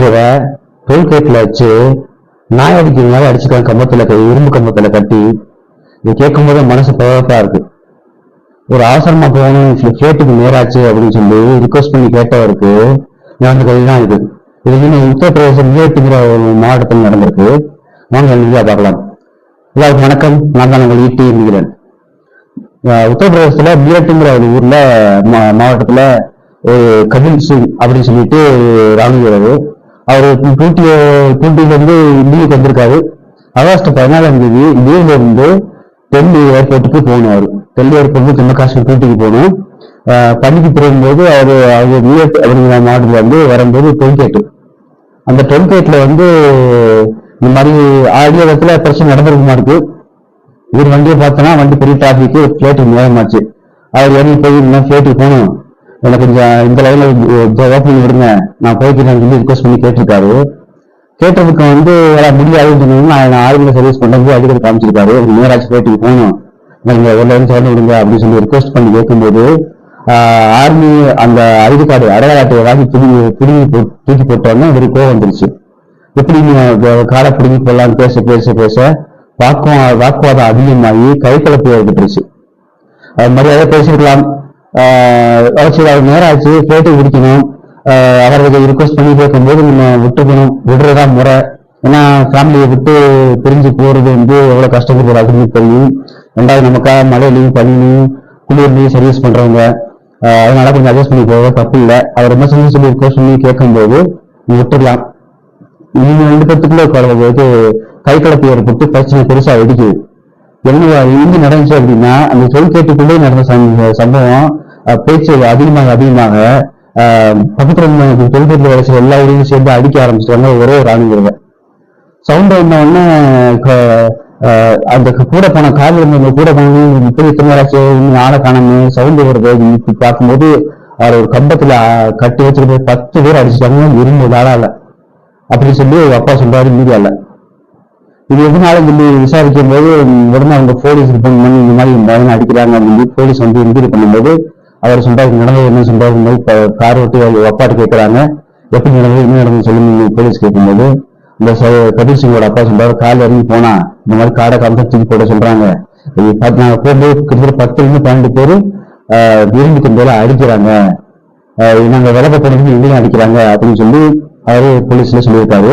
வீரரை டோல்கேட்ல வச்சு நாய் அடிக்கிற மாதிரி கம்பத்துல கை இரும்பு கம்பத்துல கட்டி. இது கேட்கும் போது மனசு பரபரப்பா இருக்கு. ஒரு அவசரமா போகணும் கேட்டுக்கு நேராச்சு அப்படின்னு சொல்லி ரிக்வஸ்ட் பண்ணி கேட்டவருக்கு நடந்த கதை தான் இது. இது இன்னும் உத்தரப்பிரதேசம் மீரட்டுங்கிற ஒரு மாவட்டத்தில் நடந்திருக்கு. வாங்க எழுதியா பார்க்கலாம். எல்லாருக்கும் வணக்கம். நான் தான் உங்கள் ஈட்டி என்கிறேன் உத்தரப்பிரதேசத்துல மீரட்டுங்கிற ஒரு ஊர்ல மா- மாவட்டத்துல ஒரு கபில் சிங் அப்படின்னு சொல்லிட்டு ராணுவ வீரர் அவர் டூட்டி டூட்டில இருந்து லீவுக்கு வந்திருக்காரு. ஆகஸ்ட் பதினாலாம் தேதி லீவ்ல இருந்து டெல்லி ஏர்போர்ட்டுக்கு போகணும் அவர் டெல்லி ஏர்போர்ட்டுக்கு ஜம்மு காஷ்மீர் டூட்டிக்கு போகணும் அஹ் பணிக்கு திரும்பும்போது அவர் அவர் நியூயார்க் அப்படிங்கிற மாவட்டத்துல வந்து வரும்போது டோல்கேட்டு அந்த டோல்கேட்ல வந்து இந்த மாதிரி ஆடியோ இடத்துல பிரச்சனை நடந்திருக்குமா இருக்கு? இவர் வண்டியை பார்த்தோன்னா வண்டி பெரிய டிராஃபிக்கு ஃபிளேட்டுக்கு நேரமாச்சு அவர் இறங்கி போய் இன்னும் ஃபிளேட்டுக்கு போகணும் எனக்கு கொஞ்சம் இந்த லைன்ல ஓப்பன் விடுங்க. நான் போய்க்கிறேன் சொல்லி ரிக்வஸ்ட் பண்ணி கேட்டிருக்காரு. கேட்டதுக்கு வந்து எல்லாம் முடியாதுன்னு சொன்னீங்கன்னா நான் ஆர்மியில் சர்வீஸ் பண்ணுறது அடிக்கடி காமிச்சிருக்காரு ஒரு நேராச்சு போகணும் நீங்க ஒரு லைன் சேர்ந்து விடுங்க அப்படின்னு சொல்லி ரிக்வஸ்ட் பண்ணி கேட்கும்போது ஆர்மி அந்த ஐடி கார்டு அடையாள அட்டையை வாங்கி பிடிங்கி பிடிங்கி போ- தூக்கி போட்டோன்னா இவருக்கு கோவம் வந்துருச்சு. எப்படி நீங்க காரை பிடிங்கி போடலாம்னு பேச பேச பேச வாக்குவா வாக்குவாதம் அதிகமாகி கைகலப்பு ஏற்பட்டுருச்சு. அது மரியாதை பேசிருக்கலாம். வச்சு அவர் நேரம் ஆச்சு கேட்டு பிடிக்கணும். ஆஹ் அவர்களுக்கு ரிக்வஸ்ட் பண்ணி கேட்கும்போது நம்ம விட்டுக்கணும். விடுறதா முறை. ஏன்னா ஃபேமிலியை விட்டு பிரிஞ்சு போறது வந்து எவ்வளவு கஷ்டப்படுறது அப்படின்னு தெரியும். ரெண்டாவது நமக்காக மழையிலையும் பனிலையும் குளிர்லையும் சர்வீஸ் பண்றவங்க. அதனால கொஞ்சம் அட்ஜஸ்ட் பண்ணி போக தப்பு இல்லை. அவர் ரொம்ப சொல்லி சொல்லி ரிக்வஸ்ட் பண்ணி கேட்கும்போது நீ விட்டுடலாம். நீங்க ரெண்டு பேத்துக்குள்ள உட்கார கை கலப்பு ஏற்பட்டு பிரச்சனை பெருசா வெடிக்குது. என்ன எங்க நடந்துச்சு அப்படின்னா அந்த தொல்கேட்டுக்குள்ளே நடந்த சம்பவம் பேச்சு அதிகமாக அதிகமாக பக்கத்துல இருந்த வேலை செய்ய எல்லா ஊரையும் சேர்ந்து அடிக்க ஆரம்பிச்சிட்டாங்க. ஒரே ஒரு ஆணுங்கிறத சவுண்ட் வந்த உடனே அந்த கூட போன காதல் இருந்தவங்க கூட போனவங்க இப்படி திருமணாச்சு ஆளை காணாம. சவுண்ட் வருது இப்படி பார்க்கும்போது அவர் ஒரு கம்பத்துல கட்டி வச்சுட்டு போய் பத்து பேர் அடிச்சிட்டாங்க. இரும்பு ஆளால. அப்படி சொல்லி அப்பா சொல்றாரு மீடியால. இது எதனால சொல்லி விசாரிக்கும் போது உடனே அவங்க போலீஸ் ரிப்போர்ட் பண்ணி இந்த மாதிரி பையனை அடிக்கிறாங்க அப்படின்னு போலீஸ் வந்து இன்க்வரி பண்ணும்போது அவர் சொல்றாரு நடந்தது என்ன சொல்றாரு போது கார் ஓட்டி அவங்க அப்பாட்டு கேட்கிறாங்க எப்படி நடந்தது என்ன நடந்தது சொல்லுங்க போலீஸ் கேட்கும்போது இந்த கபீர் சிங்கோட அப்பா சொல்றாரு கால் இறங்கி போனா இந்த மாதிரி காடை காமிச்சு தூக்கி போட சொல்றாங்க. நாங்க போகும்போது கிட்டத்தட்ட பத்துல இருந்து பன்னெண்டு பேர் விரும்பி கொண்டு அடிக்கிறாங்க. நாங்க விளக்க போனதுக்கு எங்கேயும் அடிக்கிறாங்க அப்படின்னு சொல்லி அவரு போலீஸ்ல சொல்லியிருக்காரு.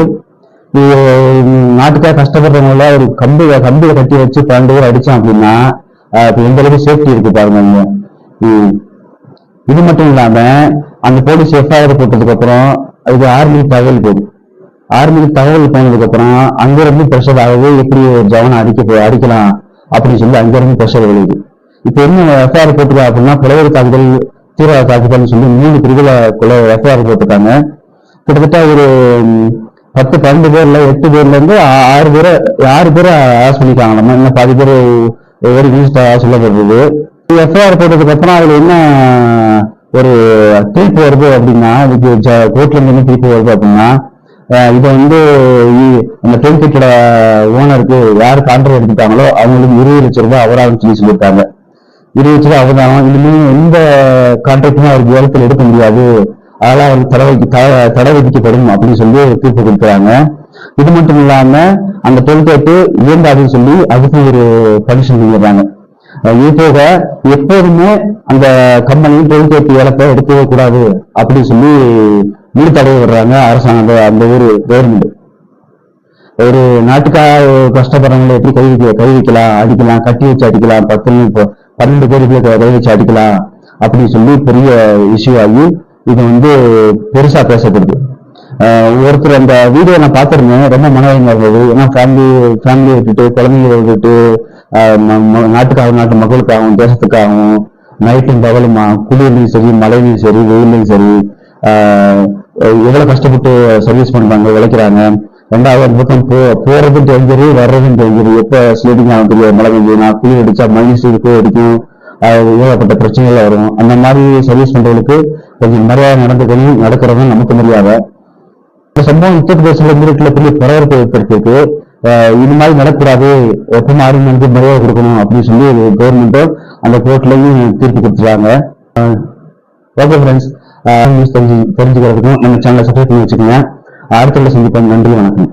நாட்டுக்காக கஷ்டப்படுறவங்கள ஒரு கம்பி கம்பியை கட்டி வச்சு பன்னெண்டு பேர் அடிச்சான் அப்படின்னா எந்த அளவுக்கு சேஃப்டி இருக்கு பாருங்க இது மட்டும் இல்லாம அந்த போலீஸ் எஃப்ஐஆர் போட்டதுக்கு அப்புறம் அதுக்கு ஆர்மி தகவல் போகுது ஆர்மிக்கு தகவல் போனதுக்கு அப்புறம் அங்கிருந்து பிரஷர் ப்ரெஷர் ஆகுது எப்படி ஒரு ஜவனை அடிக்க அடிக்கலாம் அப்படின்னு சொல்லி அங்கிருந்து பிரஷர் ப்ரெஷர் விழுது இப்ப என்ன எஃப்ஐஆர் போட்டுருக்கா அப்படின்னா புலவர் தாக்குதல் தீவிர தாக்குதல்னு சொல்லி மூணு பிரிவுல எஃப்ஐஆர் போட்டிருக்காங்க. கிட்டத்தட்ட ஒரு பத்து பன்னெண்டு பேர்ல எட்டு பேர்ல இருந்து ஆறு பேரை ஆறு பேரை ஆஸ் பண்ணிக்காங்க நம்ம இன்னும் பாதி பேர் ஒரு நியூஸ் சொல்லப்படுறது எஃப்ஐஆர் போட்டதுக்கு அப்புறம் அதுல என்ன ஒரு தீர்ப்பு வருது அப்படின்னா இதுக்கு கோர்ட்ல இருந்து என்ன தீர்ப்பு வருது அப்படின்னா இதை வந்து இ- அந்த டோல்கேட்டோட ஓனருக்கு யார் கான்ட்ராக்ட் எடுத்துட்டாங்களோ அவங்களுக்கு இருபது லட்சம் ரூபாய் அபராதம் சொல்லி சொல்லியிருக்காங்க. இருபது லட்சம் அவதானம் இனிமேல் எந்த கான்ட்ராக்டுமே அவருக்கு ஏலத்தில் எடுக்க முடியாது. அதெல்லாம் அவருக்கு தடை வைக்க தடை- தடை விதிக்கப்படும் அப்படின்னு சொல்லி தீர்ப்பு கொடுக்குறாங்க. இது மட்டும் இல்லாம அந்த டோல்கேட்டு இயங்காதுன்னு சொல்லி அதுக்கு ஒரு பனிஷன் கொடுக்குறாங்க. இது போக எப்போதுமே அந்த கம்பெனி டோல்கேட் ஏலத்தை எடுக்கவே கூடாது அப்படின்னு சொல்லி முழு தடை விடுறாங்க அரசாங்கம் அந்த- ஊர் கவர்மெண்ட் ஒரு நாட்டுக்காக கஷ்டப்படுறவங்களை எப்படி கை வைக்க கை வைக்கலாம் அடிக்கலாம் கட்டி வச்சு அடிக்கலாம் பத்து இப்போ பன்னெண்டு பேருக்கு கை வச்சு அடிக்கலாம் அப்படின்னு சொல்லி பெரிய இஷ்யூ ஆகி இது வந்து பெருசா பேசப்படுது. ஒருத்தர் அந்த வீடியோ நான் பார்த்துருந்தேன் ரொம்ப மனவேதனை இருந்தது ஏன்னா ஃபேமிலி ஃபேமிலியை விட்டுட்டு குழந்தைங்களை விட்டுட்டு நாட்டுக்காகவும் நாட்டு மக்களுக்காகவும் தேசத்துக்காகவும் நைட்டும் பகலுமா குளிர்லையும் சரி மழையிலையும் சரி வெயிலையும் சரி எவ்வளவு கஷ்டப்பட்டு சர்வீஸ் பண்றாங்க உழைக்கிறாங்க ரெண்டாவது பக்கம் போ போறதும் தெரிஞ்சது வர்றதும் தெரிஞ்சது எப்ப ஸ்லீடிங் ஆகும் தெரியாது மழை பெய்யுதுன்னா குளிர் அடிச்சா மைனஸ் இருக்கும் அடிக்கும் ஏகப்பட்ட பிரச்சனைகள் வரும். அந்த மாதிரி சர்வீஸ் பண்றவங்களுக்கு கொஞ்சம் மரியாதை நடந்துக்கணும் நடக்கிறதும் நமக்கு முடியாத இந்த சம்பவம் உத்தரப்பிரதேசல மீரட்ல பெரிய பரபரப்பை ஏற்பட்டிருக்கு இது மாதிரி நடக்கூடாது. எப்பவும் வந்து மரியாதை கொடுக்கணும் அப்படின்னு சொல்லி கவர்மெண்ட்டும் அந்த கோர்ட்லையும் தீர்ப்பு கொடுத்துருக்காங்க ஓகே ஃப்ரெண்ட்ஸ் நியூஸ் தெரிஞ்சு தெரிஞ்சுக்கிறதுக்கும் நம்ம சேனலை சப்ஸ்கிரைப் பண்ணி வச்சுக்கோங்க. அடுத்த சந்திப்போம். நன்றி வணக்கம்.